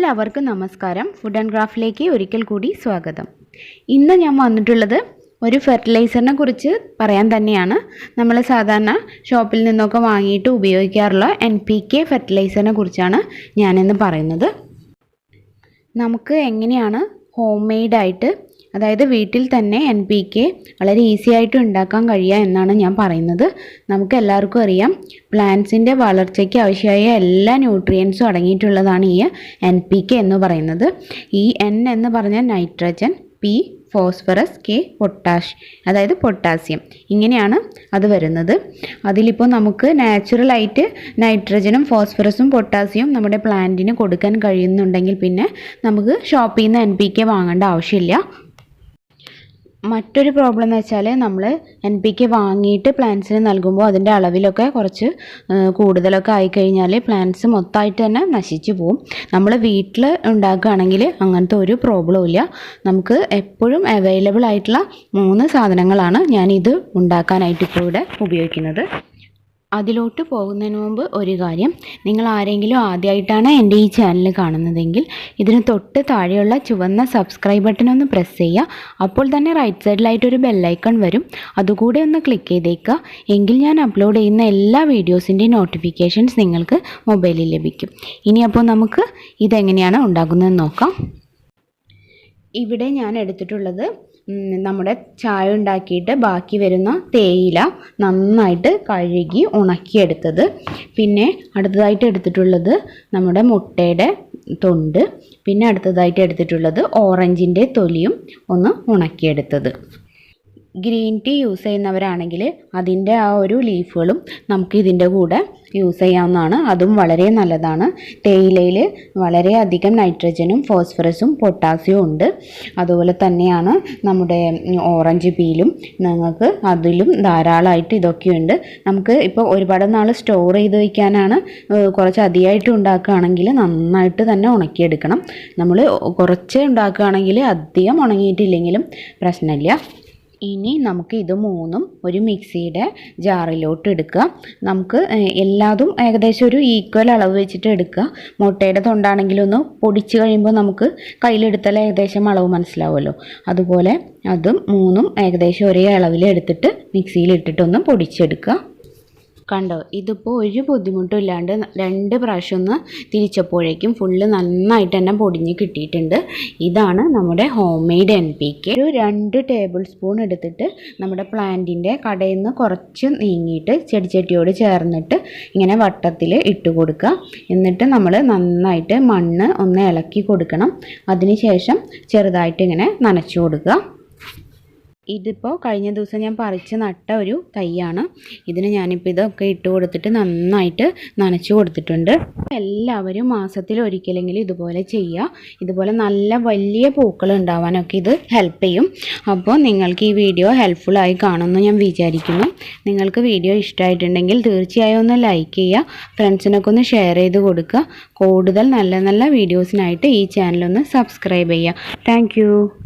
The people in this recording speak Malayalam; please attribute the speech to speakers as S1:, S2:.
S1: എല്ലാവർക്കും നമസ്കാരം. ഫുഡ് ആൻഡ് ക്രാഫ്റ്റിലേക്ക് ഒരിക്കൽ കൂടി സ്വാഗതം. ഇന്ന് ഞാൻ വന്നിട്ടുള്ളത് ഒരു ഫെർട്ടിലൈസറിനെ കുറിച്ച് പറയാൻ തന്നെയാണ്. നമ്മൾ സാധാരണ ഷോപ്പിൽ നിന്നൊക്കെ വാങ്ങിയിട്ട് ഉപയോഗിക്കാറുള്ള എൻ പി കെ ഫെർട്ടിലൈസറിനെ കുറിച്ചാണ് ഞാനിന്ന് പറയുന്നത്. നമുക്ക് എങ്ങനെയാണ് ഹോം മെയ്ഡായിട്ട് അതായത് വീട്ടിൽ തന്നെ എൻ പി കെ വളരെ ഈസി ആയിട്ട് ഉണ്ടാക്കാൻ കഴിയുക എന്നാണ് ഞാൻ പറയുന്നത്. നമുക്ക് എല്ലാവർക്കും അറിയാം പ്ലാന്റ്സിന്റെ വളർച്ചയ്ക്ക് ആവശ്യമായ എല്ലാ ന്യൂട്രിയൻസും അടങ്ങിയിട്ടുള്ളതാണ് ഈ എൻ പി കെ എന്ന് പറയുന്നത്. ഈ എൻ എന്ന് പറഞ്ഞാൽ nitrogen P phosphorus K potash അതായത് പൊട്ടാസ്യം ഇങ്ങനെയാണ് അത് വരുന്നത്. അതിലിപ്പോൾ നമുക്ക് നാച്ചുറലായിട്ട് നൈട്രജനും ഫോസ്ഫറസും പൊട്ടാസ്യവും നമ്മുടെ പ്ലാന്റിന് കൊടുക്കാൻ കഴിയുന്നുണ്ടെങ്കിൽ പിന്നെ നമുക്ക് ഷോപ്പിൽ നിന്ന് എൻ പി കെ വാങ്ങേണ്ട ആവശ്യമില്ല. മറ്റൊരു പ്രോബ്ലം എന്ന് വെച്ചാൽ നമ്മൾ എൻ പി കെ വാങ്ങിയിട്ട് പ്ലാന്റ്സിന് നൽകുമ്പോൾ അതിന്റെ അളവിലൊക്കെ കുറച്ച് കൂടുതലൊക്കെ ആയിക്കഴിഞ്ഞാൽ പ്ലാന്റ്സ് മൊത്തമായിട്ട് തന്നെ നശിച്ചു പോകും നമ്മൾ വീട്ടിൽ ഉണ്ടാക്കുകയാണെങ്കിൽ അങ്ങനത്തെ ഒരു പ്രോബ്ലം ഇല്ല. നമുക്ക് എപ്പോഴും അവൈലബിൾ ആയിട്ടുള്ള മൂന്ന് സാധനങ്ങളാണ് ഞാനിത് ഉണ്ടാക്കാനായിട്ട് ഇപ്പോൾ ഇവിടെ ഉപയോഗിക്കുന്നത്. അതിലോട്ട് പോകുന്നതിന് മുമ്പ് ഒരു കാര്യം. നിങ്ങൾ ആരെങ്കിലും ആദ്യമായിട്ടാണ് എന്റെ ഈ ചാനൽ കാണുന്നതെങ്കിൽ ഇതിന് തൊട്ട് താഴെയുള്ള ചുവന്ന സബ്സ്ക്രൈബ് ബട്ടൺ ഒന്ന് പ്രസ് ചെയ്യുക. അപ്പോൾ തന്നെ റൈറ്റ് സൈഡിലായിട്ട് ഒരു ബെല്ലൈക്കൺ വരും. അതുകൂടെ ഒന്ന് ക്ലിക്ക് ചെയ്തേക്കുക. എങ്കിൽ ഞാൻ അപ്ലോഡ് ചെയ്യുന്ന എല്ലാ വീഡിയോസിന്റെയും നോട്ടിഫിക്കേഷൻസ് നിങ്ങൾക്ക് മൊബൈലിൽ ലഭിക്കും. ഇനി അപ്പോൾ നമുക്ക് ഇതെങ്ങനെയാണ് ഉണ്ടാകുന്നതെന്ന് നോക്കാം. ഇവിടെ ഞാൻ എടുത്തിട്ടുള്ളത് നമ്മുടെ ചായ ഉണ്ടാക്കിയിട്ട് ബാക്കി വരുന്ന തേയില നന്നായിട്ട് കഴുകി ഉണക്കിയെടുത്തത്. പിന്നെ അടുത്തതായിട്ട് എടുത്തിട്ടുള്ളത് നമ്മുടെ മുട്ടയുടെ തൊണ്ട്. പിന്നെ അടുത്തതായിട്ട് എടുത്തിട്ടുള്ളത് ഓറഞ്ചിന്റെ തൊലിയും ഒന്ന് ഉണക്കിയെടുത്തത്. ഗ്രീൻ ടീ യൂസ് ചെയ്യുന്നവരാണെങ്കിൽ അതിന്റെ ആ ഒരു ലീഫുകളും നമുക്ക് ഇതിന്റെ കൂടെ യൂസ് ചെയ്യാവുന്നതാണ്. അതും വളരെ നല്ലതാണ്. തേയിലയിൽ വളരെയധികം നൈട്രജനും ഫോസ്ഫറസും പൊട്ടാസ്യവും ഉണ്ട്. അതുപോലെ തന്നെയാണ് നമ്മുടെ ഓറഞ്ച് പീലും നിങ്ങൾക്ക് അതിലും ധാരാളമായിട്ട് ഇതൊക്കെയുണ്ട് നമുക്ക് ഇപ്പോൾ ഒരുപാട് നാൾ സ്റ്റോർ ചെയ്ത് വയ്ക്കാനാണ് കുറച്ച് അധികമായിട്ട് ഉണ്ടാക്കുകയാണെങ്കിൽ നന്നായിട്ട് തന്നെ ഉണക്കിയെടുക്കണം. നമ്മൾ കുറച്ച് ഉണ്ടാക്കുകയാണെങ്കിൽ അധികം ഉണങ്ങിയിട്ടില്ലെങ്കിലും പ്രശ്നമില്ല. ഇനി നമുക്ക് ഇത് മൂന്നും ഒരു മിക്സിയുടെ ജാറിലോട്ട് എടുക്കുക. നമുക്ക് എല്ലാതും ഏകദേശം ഒരു ഈക്വൽ അളവ് വെച്ചിട്ട് എടുക്കുക. മുട്ടയുടെ തൊണ്ടാണെങ്കിലൊന്ന് പൊടിച്ച് കഴിയുമ്പോൾ നമുക്ക് കയ്യിലെടുത്താൽ ഏകദേശം അളവ് മനസ്സിലാവുമല്ലോ. അതുപോലെ അതും മൂന്നും ഏകദേശം ഒരേ അളവിൽ എടുത്തിട്ട് മിക്സിയിൽ ഇട്ടിട്ടൊന്ന് പൊടിച്ചെടുക്കുക. കണ്ടോ? ഇതിപ്പോൾ ഒരു ബുദ്ധിമുട്ടും ഇല്ലാണ്ട് രണ്ട് പ്രാവശ്യം ഒന്ന് തിരിച്ചപ്പോഴേക്കും ഫുള്ള് നന്നായിട്ട് തന്നെ പൊടിഞ്ഞ് കിട്ടിയിട്ടുണ്ട്. ഇതാണ് നമ്മുടെ home made N P K ഒരു രണ്ട് ടേബിൾ സ്പൂൺ എടുത്തിട്ട് നമ്മുടെ പ്ലാന്റിന്റെ കടയിൽ നിന്ന് കുറച്ച് നീങ്ങിയിട്ട് ചെടിച്ചട്ടിയോട് ചേർന്നിട്ട് ഇങ്ങനെ വട്ടത്തിൽ ഇട്ട് കൊടുക്കുക. എന്നിട്ട് നമ്മൾ നന്നായിട്ട് മണ്ണ് ഒന്ന് ഇളക്കി കൊടുക്കണം. അതിന് ശേഷം ചെറുതായിട്ട് ഇങ്ങനെ നനച്ചു കൊടുക്കുക. ഇതിപ്പോൾ കഴിഞ്ഞ ദിവസം ഞാൻ പറിച്ച് നട്ട ഒരു തൈയാണ്. ഇതിന് ഞാനിപ്പോൾ ഇതൊക്കെ ഇട്ട് കൊടുത്തിട്ട് നന്നായിട്ട് നനച്ചു കൊടുത്തിട്ടുണ്ട്. എല്ലാവരും മാസത്തിൽ ഒരിക്കലെങ്കിലും ഇതുപോലെ ചെയ്യുക ഇതുപോലെ നല്ല വലിയ പൂക്കൾ ഉണ്ടാവാനൊക്കെ ഇത് ഹെൽപ്പ് ചെയ്യും. അപ്പോൾ നിങ്ങൾക്ക് ഈ വീഡിയോ ഹെൽപ്ഫുള്ളായി കാണുമെന്ന് ഞാൻ വിചാരിക്കുന്നു. നിങ്ങൾക്ക് വീഡിയോ ഇഷ്ടമായിട്ടുണ്ടെങ്കിൽ തീർച്ചയായും ഒന്ന് ലൈക്ക് ചെയ്യുക. ഫ്രണ്ട്സിനൊക്കെ ഒന്ന് ഷെയർ ചെയ്ത് കൊടുക്കുക. കൂടുതൽ നല്ല നല്ല വീഡിയോസിനായിട്ട് ഈ ചാനലൊന്ന് സബ്സ്ക്രൈബ് ചെയ്യുക. താങ്ക്